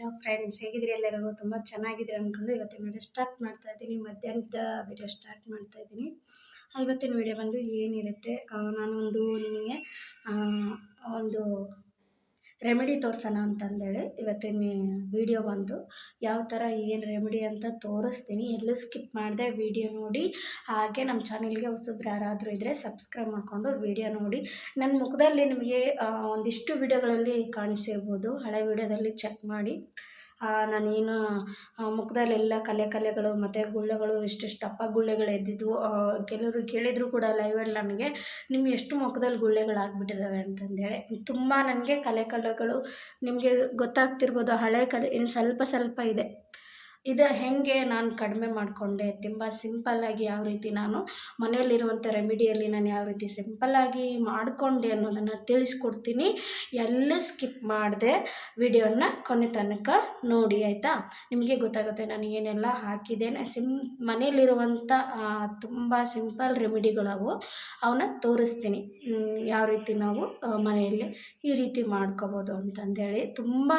Hello friends ಹೇಗಿದ್ರಿ ಎಲ್ಲರೂ? ತುಂಬ ಚೆನ್ನಾಗಿದ್ದೀರಿ ಅಂದ್ಕೊಂಡು ಇವತ್ತಿನ ವಿಡಿಯೋ ಸ್ಟಾರ್ಟ್ ಮಾಡ್ತಾ ಇದ್ದೀನಿ. ಮಧ್ಯಾಹ್ನದ ವಿಡಿಯೋ ಸ್ಟಾರ್ಟ್ ಮಾಡ್ತಾ ಇದ್ದೀನಿ. ಇವತ್ತಿನ ವಿಡಿಯೋ ಬಂದು ಏನಿರುತ್ತೆ? ನಾನು ನಾನೊಂದು ನಿಮಗೆ ಒಂದು ರೆಮಿಡಿ ತೋರಿಸೋಣ ಅಂತಂದೇಳಿ ಇವತ್ತಿನ ವಿಡಿಯೋ ಬಂದು. ಯಾವ ಥರ ಏನು ರೆಮಿಡಿ ಅಂತ ತೋರಿಸ್ತೀನಿ. ಎಲ್ಲೂ ಸ್ಕಿಪ್ ಮಾಡಿದೆ ವಿಡಿಯೋ ನೋಡಿ. ಹಾಗೆ ನಮ್ಮ ಚಾನಲ್ಗೆ ಹೊಸಬ್ರು ಯಾರಾದರೂ ಇದ್ದರೆ ಸಬ್ಸ್ಕ್ರೈಬ್ ಮಾಡಿಕೊಂಡು ವಿಡಿಯೋ ನೋಡಿ. ನನ್ನ ಮುಖದಲ್ಲಿ ನಿಮಗೆ ಒಂದಿಷ್ಟು ವಿಡಿಯೋಗಳಲ್ಲಿ ಕಾಣಿಸಿರ್ಬೋದು. ಹಳೆ ವಿಡಿಯೋದಲ್ಲಿ ಚೆಕ್ ಮಾಡಿ. ನಾನೇನು ಮುಖದಲ್ಲೆಲ್ಲ ಕಲೆ ಕಲೆಗಳು ಮತ್ತು ಗುಳ್ಳೆಗಳು, ಇಷ್ಟಿಷ್ಟು ದಪ್ಪ ಗುಳ್ಳೆಗಳು ಎದ್ದಿದ್ವು. ಕೆಲವರು ಕೇಳಿದರು ಕೂಡ ಲೈವಲ್ಲಿ ನನಗೆ ನಿಮ್ಗೆ ಎಷ್ಟು ಮುಖದಲ್ಲಿ ಗುಳ್ಳೆಗಳು ಆಗಿಬಿಟ್ಟಿದ್ದಾವೆ ಅಂತಂದೇಳಿ. ತುಂಬ ನನಗೆ ಕಲೆ ಕಲೆಗಳು ನಿಮಗೆ ಗೊತ್ತಾಗ್ತಿರ್ಬೋದು, ಹಳೆ ಕಲೆ, ಇನ್ನು ಸ್ವಲ್ಪ ಸ್ವಲ್ಪ ಇದೆ. ಇದು ಹೇಗೆ ನಾನು ಕಡಿಮೆ ಮಾಡಿಕೊಂಡೆ, ತುಂಬ ಸಿಂಪಲ್ಲಾಗಿ ಯಾವ ರೀತಿ ನಾನು ಮನೆಯಲ್ಲಿರುವಂಥ ರೆಮಿಡಿಯಲ್ಲಿ ನಾನು ಯಾವ ರೀತಿ ಸಿಂಪಲ್ಲಾಗಿ ಮಾಡಿಕೊಂಡೆ ಅನ್ನೋದನ್ನು ತಿಳಿಸ್ಕೊಡ್ತೀನಿ. ಎಲ್ಲ ಸ್ಕಿಪ್ ಮಾಡಿದೆ ವಿಡಿಯೋನ ಕೊನೆ ತನಕ ನೋಡಿ, ಆಯಿತಾ? ನಿಮಗೆ ಗೊತ್ತಾಗುತ್ತೆ ನಾನು ಏನೆಲ್ಲ ಹಾಕಿದ್ದೇನೆ. ಸಿಂ, ಮನೆಯಲ್ಲಿರುವಂಥ ತುಂಬ ಸಿಂಪಲ್ ರೆಮಿಡಿಗಳವು ಅವನ್ನ ತೋರಿಸ್ತೀನಿ. ಯಾವ ರೀತಿ ನಾವು ಮನೆಯಲ್ಲಿ ಈ ರೀತಿ ಮಾಡ್ಕೋಬೋದು ಅಂತಂದೇಳಿ. ತುಂಬ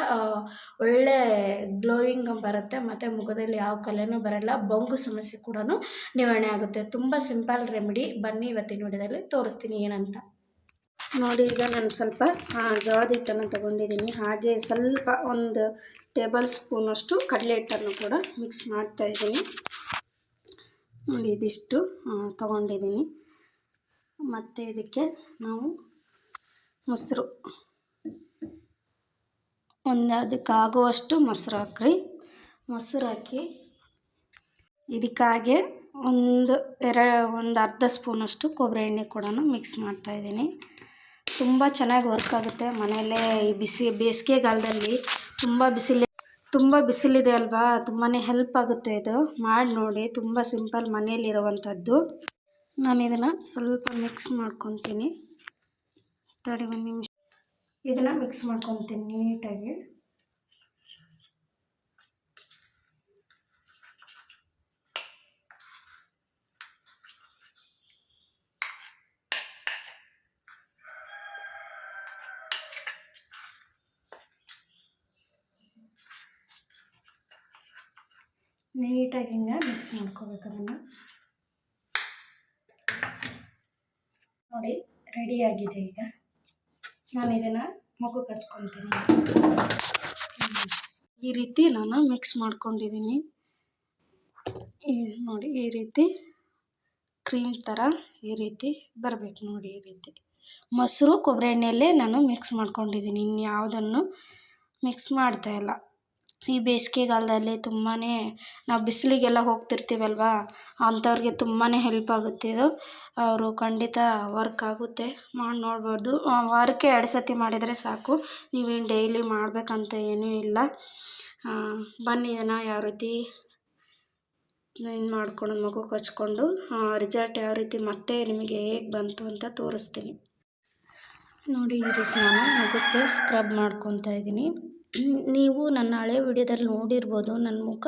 ಒಳ್ಳೆ ಗ್ಲೋಯಿಂಗ್ ಬರುತ್ತೆ, ಮತ್ತು ಮುಖದಲ್ಲಿ ಯಾವ ಕಲೆನೂ ಬರಲ್ಲ, ಬೊಂಗು ಸಮಸ್ಯೆ ಕೂಡ ನಿವಾರಣೆ ಆಗುತ್ತೆ. ತುಂಬ ಸಿಂಪಲ್ ರೆಮಿಡಿ. ಬನ್ನಿ ಇವತ್ತಿನ ವಿಡಿಯೋದಲ್ಲಿ ತೋರಿಸ್ತೀನಿ ಏನಂತ. ನೋಡಿ, ಈಗ ನಾನು ಸ್ವಲ್ಪ ಜೋಳದ ಹಿಟ್ಟನ್ನು ತಗೊಂಡಿದ್ದೀನಿ. ಹಾಗೆ ಸ್ವಲ್ಪ ಒಂದು ಟೇಬಲ್ ಸ್ಪೂನಷ್ಟು ಕಡಲೆ ಹಿಟ್ಟನ್ನು ಕೂಡ ಮಿಕ್ಸ್ ಮಾಡ್ತಾ ಇದ್ದೀನಿ. ನೋಡಿ, ಇದಿಷ್ಟು ತಗೊಂಡಿದ್ದೀನಿ. ಮತ್ತು ಇದಕ್ಕೆ ನಾವು ಮೊಸರು. ಒಂದು ಅದಕ್ಕಾಗುವಷ್ಟು ಮೊಸರು ಹಾಕ್ರಿ. ಮೊಸರು ಹಾಕಿ ಇದಕ್ಕಾಗೆ ಒಂದು ಎರ, ಒಂದು ಅರ್ಧ ಸ್ಪೂನಷ್ಟು ಕೊಬ್ಬರಿ ಎಣ್ಣೆ ಕೂಡ ಮಿಕ್ಸ್ ಮಾಡ್ತಾಯಿದ್ದೀನಿ ತುಂಬ ಚೆನ್ನಾಗಿ ವರ್ಕ್ ಆಗುತ್ತೆ. ಮನೆಯಲ್ಲೇ ಈ ಬಿಸಿ, ಬೇಸಿಗೆಗಾಲದಲ್ಲಿ ತುಂಬ ಬಿಸಿಲು, ತುಂಬ ಬಿಸಿಲಿದೆ ಅಲ್ವಾ? ತುಂಬಾ ಹೆಲ್ಪ್ ಆಗುತ್ತೆ ಇದು. ಮಾಡಿ ನೋಡಿ, ತುಂಬ ಸಿಂಪಲ್ ಮನೆಯಲ್ಲಿರುವಂಥದ್ದು. ನಾನು ಇದನ್ನು ಸ್ವಲ್ಪ ಮಿಕ್ಸ್ ಮಾಡ್ಕೊತೀನಿ. ತಡಿ ಒಂದು ನಿಮಿಷ. ಇದನ್ನು ಮಿಕ್ಸ್ ಮಾಡ್ಕೊತೀನಿ ನೀಟಾಗಿ. ನೀಟಾಗಿ ಹಿಂಗೆ ಮಿಕ್ಸ್ ಮಾಡ್ಕೋಬೇಕು ಅದನ್ನು. ನೋಡಿ ರೆಡಿಯಾಗಿದೆ ಈಗ. ನಾನು ಇದನ್ನು ಮಗು ಕಚ್ಕೊತೀನಿ. ಈ ರೀತಿ ನಾನು ಮಿಕ್ಸ್ ಮಾಡ್ಕೊಂಡಿದ್ದೀನಿ. ನೋಡಿ, ಈ ರೀತಿ ಕ್ರೀಮ್ ಥರ ಈ ರೀತಿ ಬರಬೇಕು ನೋಡಿ, ಈ ರೀತಿ. ಮೊಸರು, ಕೊಬ್ಬರಿ ಎಣ್ಣೆಯಲ್ಲೇ ನಾನು ಮಿಕ್ಸ್ ಮಾಡ್ಕೊಂಡಿದ್ದೀನಿ. ಇನ್ಯಾವುದನ್ನು ಮಿಕ್ಸ್ ಮಾಡ್ತಾಯಿಲ್ಲ ಈ ಬೇಸಿಗೆಗಾಲದಲ್ಲಿ ತುಂಬಾ ನಾವು ಬಿಸಿಲಿಗೆಲ್ಲ ಹೋಗ್ತಿರ್ತೀವಲ್ವ? ಅಂಥವ್ರಿಗೆ ತುಂಬಾ ಹೆಲ್ಪ್ ಆಗುತ್ತೆ ಇದು. ಅವರು ಖಂಡಿತ ವರ್ಕ್ ಆಗುತ್ತೆ. ಮಾಡಿ ನೋಡ್ಬೋದು. ವಾರಕ್ಕೆ ಎರಡು ಸತಿ ಮಾಡಿದರೆ ಸಾಕು. ನೀವೇನು ಡೈಲಿ ಮಾಡಬೇಕಂತ ಏನೂ ಇಲ್ಲ. ಬನ್ನಿ ಇದನ್ನು ಯಾವ ರೀತಿ ಇದು ಮಾಡ್ಕೊಂಡು ಮಗು ಕಚ್ಕೊಂಡು ರಿಸಲ್ಟ್ ಯಾವ ರೀತಿ ಮತ್ತೆ ನಿಮಗೆ ಹೇಗೆ ಬಂತು ಅಂತ ತೋರಿಸ್ತೀನಿ. ನೋಡಿ ಈ ರೀತಿ ನಾನು ಮಗುಕ್ಕೆ ಸ್ಕ್ರಬ್ ಮಾಡ್ಕೊತಾ ಇದ್ದೀನಿ. ನೀವು ನನ್ನ ಹಳೆ ವಿಡಿಯೋದಲ್ಲಿ ನೋಡಿರ್ಬೋದು, ನನ್ನ ಮುಖ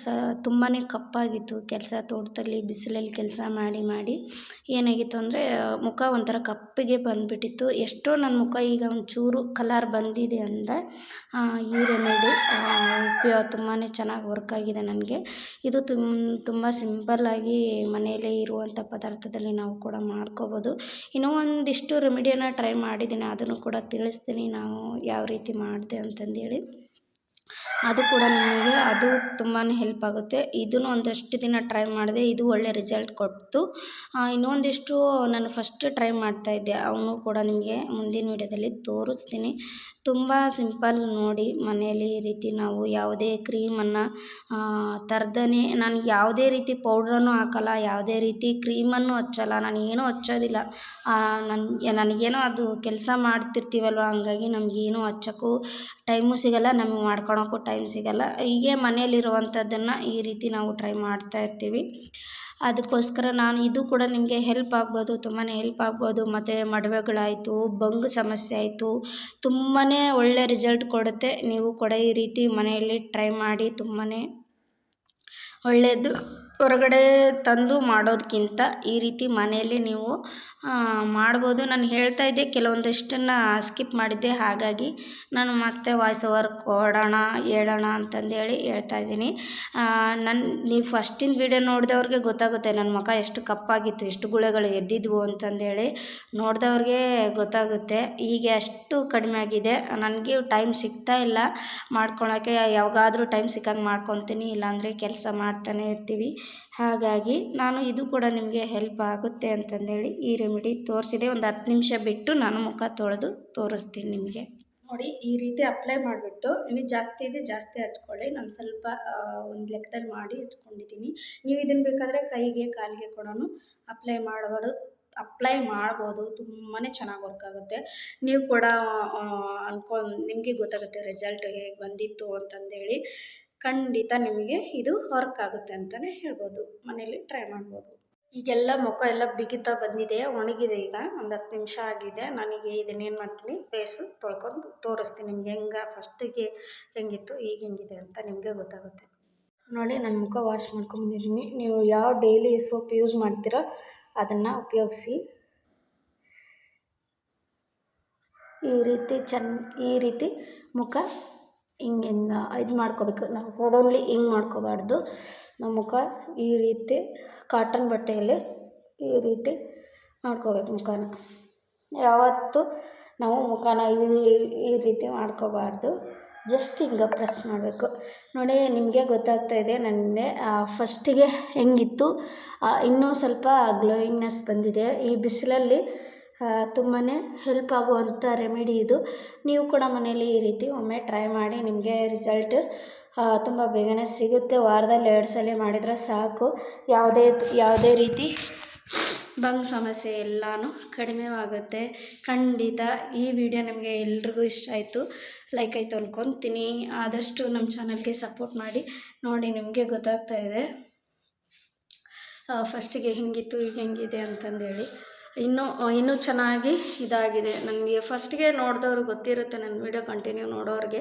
ಸ ತುಂಬಾ ಕಪ್ಪಾಗಿತ್ತು. ಕೆಲಸ ತೋಟದಲ್ಲಿ, ಬಿಸಿಲಲ್ಲಿ ಕೆಲಸ ಮಾಡಿ ಮಾಡಿ ಏನಾಗಿತ್ತು ಅಂದರೆ, ಮುಖ ಒಂಥರ ಕಪ್ಪಿಗೆ ಬಂದುಬಿಟ್ಟಿತ್ತು. ಎಷ್ಟೋ ನನ್ನ ಮುಖ ಈಗ ಒಂಚೂರು ಕಲರ್ ಬಂದಿದೆ ಅಂದರೆ ಈ ರೆಮಿಡಿ ಉಪಯೋಗ ತುಂಬಾ ಚೆನ್ನಾಗಿ ವರ್ಕ್ ಆಗಿದೆ ನನಗೆ. ಇದು ತುಮ್, ತುಂಬ ಸಿಂಪಲ್ಲಾಗಿ ಮನೆಯಲ್ಲೇ ಇರುವಂಥ ಪದಾರ್ಥದಲ್ಲಿ ನಾವು ಕೂಡ ಮಾಡ್ಕೋಬೋದು. ಇನ್ನೂ ಒಂದಿಷ್ಟು ರೆಮಿಡಿಯನ್ನು ಟ್ರೈ ಮಾಡಿದ್ದೀನಿ. ಅದನ್ನು ಕೂಡ ತಿಳಿಸ್ತೀನಿ. ನಾವು ಯಾವ ರೀತಿ ಮಾಡಿದೆ ಅಂತಂದೇಳಿ. ಅದು ಕೂಡ ನಿಮಗೆ ಅದು ತುಂಬಾ ಹೆಲ್ಪ್ ಆಗುತ್ತೆ. ಇದನ್ನು ಒಂದಷ್ಟು ದಿನ ಟ್ರೈ ಮಾಡಿದೆ. ಇದು ಒಳ್ಳೆ ರಿಸಲ್ಟ್ ಕೊಡ್ತು. ಇನ್ನೊಂದಿಷ್ಟು ನಾನು ಫಸ್ಟ್ ಟ್ರೈ ಮಾಡ್ತಾಯಿದ್ದೆ ಅವನು ಕೂಡ ನಿಮಗೆ ಮುಂದಿನ ವೀಡಿಯೋದಲ್ಲಿ ತೋರಿಸ್ತೀನಿ. ತುಂಬ ಸಿಂಪಲ್ ನೋಡಿ ಮನೆಯಲ್ಲಿ ಈ ರೀತಿ ನಾವು ಯಾವುದೇ ಕ್ರೀಮನ್ನು ತರ್ದೇ ನಾನು ಯಾವುದೇ ರೀತಿ ಪೌಡ್ರನ್ನು ಹಾಕಲ್ಲ, ಯಾವುದೇ ರೀತಿ ಕ್ರೀಮನ್ನು ಹಚ್ಚಲ್ಲ ನಾನು ಏನೂ ಹಚ್ಚೋದಿಲ್ಲ ನನ್ನ ನನಗೇನೋ ಅದು ಕೆಲಸ ಮಾಡ್ತಿರ್ತೀವಲ್ವ, ಹಂಗಾಗಿ ನಮಗೇನು ಹಚ್ಚೋಕ್ಕೂ ಟೈಮು ಸಿಗಲ್ಲ, ನಮಗೆ ಮಾಡ್ಕೊಳಕ್ಕೂ ಟೈಮ್ ಸಿಗಲ್ಲ. ಹೀಗೆ ಮನೆಯಲ್ಲಿರುವಂಥದ್ದನ್ನು ಈ ರೀತಿ ನಾವು ಟ್ರೈ ಮಾಡ್ತಾ ಇರ್ತೀವಿ. ಅದಕ್ಕೋಸ್ಕರ ನಾನು ಇದು ಕೂಡ ನಿಮಗೆ ಹೆಲ್ಪ್ ಆಗ್ಬೋದು ತುಂಬಾ ಹೆಲ್ಪ್ ಆಗ್ಬೋದು. ಮತ್ತು ಮದುವೆಗಳಾಯಿತು ಬಂಗು ಸಮಸ್ಯೆ ಆಯಿತು ತುಂಬಾ ಒಳ್ಳೆ ರಿಸಲ್ಟ್ ಕೊಡುತ್ತೆ. ನೀವು ಕೂಡ ಈ ರೀತಿ ಮನೆಯಲ್ಲಿ ಟ್ರೈ ಮಾಡಿ ತುಂಬಾ ಒಳ್ಳೆಯದು ಹೊರಗಡೆ ತಂದು ಮಾಡೋದಕ್ಕಿಂತ ಈ ರೀತಿ ಮನೆಯಲ್ಲಿ ನೀವು ಮಾಡ್ಬೋದು. ನಾನು ಹೇಳ್ತಾ ಇದ್ದೆ, ಕೆಲವೊಂದಿಷ್ಟನ್ನು ಸ್ಕಿಪ್ ಮಾಡಿದ್ದೆ. ಹಾಗಾಗಿ ನಾನು ಮತ್ತೆ ವಾಯ್ಸ್ ಓವರ್ ಕೊಡೋಣ, ಹೇಳೋಣ ಅಂತಂದೇಳಿ ಹೇಳ್ತಾ ಇದ್ದೀನಿ. ನನ್ನ ನೀವು ಫಸ್ಟಿನ ವೀಡಿಯೋ ನೋಡಿದವ್ರಿಗೆ ಗೊತ್ತಾಗುತ್ತೆ ನನ್ನ ಮುಖ ಎಷ್ಟು ಕಪ್ಪಾಗಿತ್ತು, ಎಷ್ಟು ಗುಳೆಗಳು ಎದ್ದಿದ್ವು ಅಂತಂದೇಳಿ ನೋಡಿದವ್ರಿಗೆ ಗೊತ್ತಾಗುತ್ತೆ. ಹೀಗೆ ಅಷ್ಟು ಕಡಿಮೆ ಆಗಿದೆ. ನನಗೆ ಟೈಮ್ ಸಿಗ್ತಾ ಇಲ್ಲ. ಮಾಡ್ಕೊಳೋಕ್ಕೆ ಯಾವಾಗಾದರೂ ಟೈಮ್ ಸಿಕ್ಕಂಗೆ ಮಾಡ್ಕೊತೀನಿ. ಇಲ್ಲಾಂದರೆ ಕೆಲಸ ಮಾಡ್ತಾನೆ ಇರ್ತೀವಿ. ಹಾಗಾಗಿ ನಾನು ಇದು ಕೂಡ ನಿಮಗೆ ಹೆಲ್ಪ್ ಆಗುತ್ತೆ ಅಂತಂದೇಳಿ ಈ ರೆಮಿಡಿ ತೋರಿಸಿದೆ. ಒಂದು ಹತ್ತು ನಿಮಿಷ ಬಿಟ್ಟು ನಾನು ಮುಖ ತೊಳೆದು ತೋರಿಸ್ತೀನಿ ನಿಮಗೆ. ನೋಡಿ, ಈ ರೀತಿ ಅಪ್ಲೈ ಮಾಡಿಬಿಟ್ಟು ನೀವು ಜಾಸ್ತಿ ಇದೆ, ಜಾಸ್ತಿ ಹಚ್ಕೊಳ್ಳಿ. ನಾನು ಸ್ವಲ್ಪ ಒಂದು ಲೆಕ್ಕದಲ್ಲಿ ಮಾಡಿ ಹಚ್ಕೊಂಡಿದ್ದೀನಿ. ನೀವು ಇದನ್ನು ಬೇಕಾದರೆ ಕೈಗೆ, ಕಾಲಿಗೆ ಕೂಡ ಅಪ್ಲೈ ಮಾಡಬಾರ್ದು ಅಪ್ಲೈ ಮಾಡ್ಬೋದು. ತುಂಬಾ ಚೆನ್ನಾಗಿ ವರ್ಕ್ ಆಗುತ್ತೆ. ನೀವು ಕೂಡ ಅನ್ಕೊಂಡು ನಿಮಗೆ ಗೊತ್ತಾಗುತ್ತೆ ರಿಸಲ್ಟ್ ಹೇಗೆ ಬಂದಿತ್ತು ಅಂತಂದೇಳಿ. ಖಂಡಿತ ನಿಮಗೆ ಇದು ವರ್ಕ್ ಆಗುತ್ತೆ ಅಂತಲೇ ಹೇಳ್ಬೋದು. ಮನೇಲಿ ಟ್ರೈ ಮಾಡ್ಬೋದು. ಈಗೆಲ್ಲ ಮುಖ ಎಲ್ಲ ಬಿಗಿತಾ ಬಂದಿದೆ, ಒಣಗಿದೆ ಈಗ. ಒಂದು ಹತ್ತು ನಿಮಿಷ ಆಗಿದೆ. ನನಗೆ ಇದನ್ನೇನು ಮಾಡ್ತೀನಿ? ಫೇಸು ತೊಳ್ಕೊಂಡು ತೋರಿಸ್ತೀನಿ ನಿಮ್ಗೆ. ಹೆಂಗೆ? ಫಸ್ಟಿಗೆ ಹೆಂಗಿತ್ತು? ಈಗ ಹೆಂಗಿದೆ ಅಂತ ನಿಮಗೆ ಗೊತ್ತಾಗುತ್ತೆ. ನೋಡಿ ನನ್ನ ಮುಖ ವಾಶ್ ಮಾಡ್ಕೊಂಬಂದಿದ್ದೀನಿ ನೀವು ಯಾವ ಡೈಲಿ ಸೋಪ್ ಯೂಸ್ ಮಾಡ್ತೀರೋ, ಅದನ್ನು ಉಪಯೋಗಿಸಿ. ಈ ರೀತಿ ಚೆನ್ನ ಈ ರೀತಿ ಮುಖ ಹಿಂಗಿಂದ ಇದು ಮಾಡ್ಕೋಬೇಕು. ನಾವು ಓನ್ಲಿ ಹಿಂಗೆ ಮಾಡ್ಕೋಬಾರ್ದು, ನಮ್ಮ ಮುಖ ಈ ರೀತಿ ಕಾಟನ್ ಬಟ್ಟೆಯಲ್ಲಿ ಈ ರೀತಿ ಮಾಡ್ಕೋಬೇಕು ಮುಖನ. ಯಾವತ್ತೂ ನಾವು ಮುಖನ ಈ ಈ ರೀತಿ ಮಾಡ್ಕೋಬಾರ್ದು. ಜಸ್ಟ್ ಹಿಂಗೆ ಪ್ರೆಸ್ ಮಾಡಬೇಕು. ನೋಡಿ, ನಿಮಗೆ ಗೊತ್ತಾಗ್ತಾ ಇದೆ ನನಗೆ ಫಸ್ಟಿಗೆ ಹೆಂಗಿತ್ತು ಇನ್ನೂ ಸ್ವಲ್ಪ ಗ್ಲೋಯಿಂಗ್ನೆಸ್ ಬಂದಿದೆ. ಈ ಬಿಸಿಲಲ್ಲಿ ತುಂಬಾ ಹೆಲ್ಪ್ ಆಗುವಂಥ ರೆಮಿಡಿ ಇದು. ನೀವು ಕೂಡ ಮನೇಲಿ ಈ ರೀತಿ ಒಮ್ಮೆ ಟ್ರೈ ಮಾಡಿ ನಿಮಗೆ ರಿಸಲ್ಟ್ ತುಂಬ ಬೇಗನೆ ಸಿಗುತ್ತೆ. ವಾರದಲ್ಲಿ ಎರಡು ಸಲ ಮಾಡಿದರೆ ಸಾಕು. ಯಾವುದೇ ಯಾವುದೇ ರೀತಿ ಬಂಗ್ ಸಮಸ್ಯೆ ಎಲ್ಲನೂ ಕಡಿಮೆವಾಗುತ್ತೆ ಖಂಡಿತ ಈ ವಿಡಿಯೋ ನಿಮಗೆ ಎಲ್ರಿಗೂ ಇಷ್ಟ ಆಯಿತು. ಲೈಕ್ ಆಯಿತು ಅಂದ್ಕೊತೀನಿ ಆದಷ್ಟು ನಮ್ಮ ಚಾನಲ್ಗೆ ಸಪೋರ್ಟ್ ಮಾಡಿ. ನೋಡಿ ನಿಮಗೆ ಗೊತ್ತಾಗ್ತಾ ಇದೆ. ಫಸ್ಟಿಗೆ ಹಿಂಗಿತ್ತು, ಈಗ ಹೆಂಗಿದೆ ಅಂತಂದೇಳಿ. ಇನ್ನೂ ಇನ್ನೂ ಚೆನ್ನಾಗಿ ಇದಾಗಿದೆ. ನನಗೆ ಫಸ್ಟ್ಗೆ ನೋಡಿದವ್ರು ಗೊತ್ತಿರುತ್ತೆ ನನ್ನ ವೀಡಿಯೋ ಕಂಟಿನ್ಯೂ ನೋಡೋರಿಗೆ.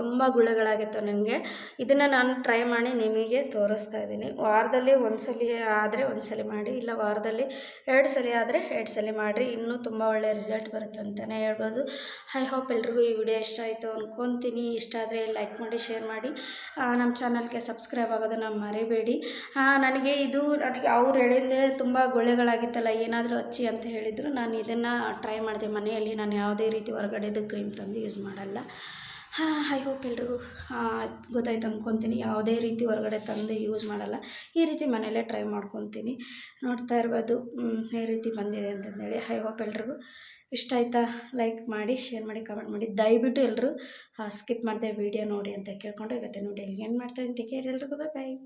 ತುಂಬ ಗುಳೆಗಳಾಗಿತ್ತು ನನಗೆ ಇದನ್ನು ನಾನು ಟ್ರೈ ಮಾಡಿ ನಿಮಗೆ ತೋರಿಸ್ತಾ ಇದ್ದೀನಿ. ವಾರದಲ್ಲಿ ಒಂದು ಸಲ ಆದರೆ ಒಂದು ಸಲ ಮಾಡಿ, ಇಲ್ಲ ವಾರದಲ್ಲಿ ಎರಡು ಸಲ ಆದರೆ ಎರಡು ಸಲ ಮಾಡಿರಿ. ಇನ್ನೂ ತುಂಬ ಒಳ್ಳೆಯ ರಿಸಲ್ಟ್ ಬರುತ್ತೆ ಅಂತಲೇ ಹೇಳ್ಬೋದು. ಐ ಹೋಪ್ ಎಲ್ರಿಗೂ ಈ ವಿಡಿಯೋ ಇಷ್ಟ ಆಯಿತು ಅಂದ್ಕೊತೀನಿ ಇಷ್ಟ ಆದರೆ ಲೈಕ್ ಮಾಡಿ, ಶೇರ್ ಮಾಡಿ. ನಮ್ಮ ಚಾನಲ್ಗೆ ಸಬ್ಸ್ಕ್ರೈಬ್ ಆಗೋದನ್ನು ಮರಿಬೇಡಿ. ನನಗೆ ಇದು, ನನಗೆ ಅವ್ರು ಹೇಳಿದ್ರೆ ತುಂಬ ಗುಳ್ಳೆಗಳಾಗಿತ್ತಲ್ಲ ಏನಾದರೂ ಹಚ್ಚಿ ಅಂತ ಹೇಳಿದರು, ನಾನು ಇದನ್ನು ಟ್ರೈ ಮಾಡಿದೆ. ಮನೆಯಲ್ಲಿ ನಾನು ಯಾವುದೇ ರೀತಿ ಹೊರಗಡೆದು ಕ್ರೀಮ್ ತಂದು ಯೂಸ್ ಮಾಡಲ್ಲ. ಹಾಂ ಐ ಹೋಪ್ ಎಲ್ರಿಗೂ ಗೊತ್ತಾಯ್ತು ಅಂದ್ಕೊತೀನಿ ಯಾವುದೇ ರೀತಿ ಹೊರಗಡೆ ತಂದು ಯೂಸ್ ಮಾಡಲ್ಲ. ಈ ರೀತಿ ಮನೆಯಲ್ಲೇ ಟ್ರೈ ಮಾಡ್ಕೊತೀನಿ. ನೋಡ್ತಾ ಇರ್ಬೋದು ಈ ರೀತಿ ಬಂದಿದೆ ಅಂತಂದೇಳಿ. ಐ ಹೋಪ್ ಎಲ್ರಿಗೂ ಇಷ್ಟ ಆಯ್ತಾ? ಲೈಕ್ ಮಾಡಿ ಶೇರ್ ಮಾಡಿ ಕಮೆಂಟ್ ಮಾಡಿ. ದಯವಿಟ್ಟು ಎಲ್ಲರೂ ಸ್ಕಿಪ್ ಮಾಡಿದೆ ವೀಡಿಯೋ ನೋಡಿ ಅಂತ ಕೇಳ್ಕೊಂಡು ನೋಡಿ ಎಲ್ಲಿ ಏನು ಮಾಡ್ತಾಯಿದ್ದೀನಿ ಟೇಕ್ ಕೇರ್ ಎಲ್ರಿಗೂ ಬಾಯ್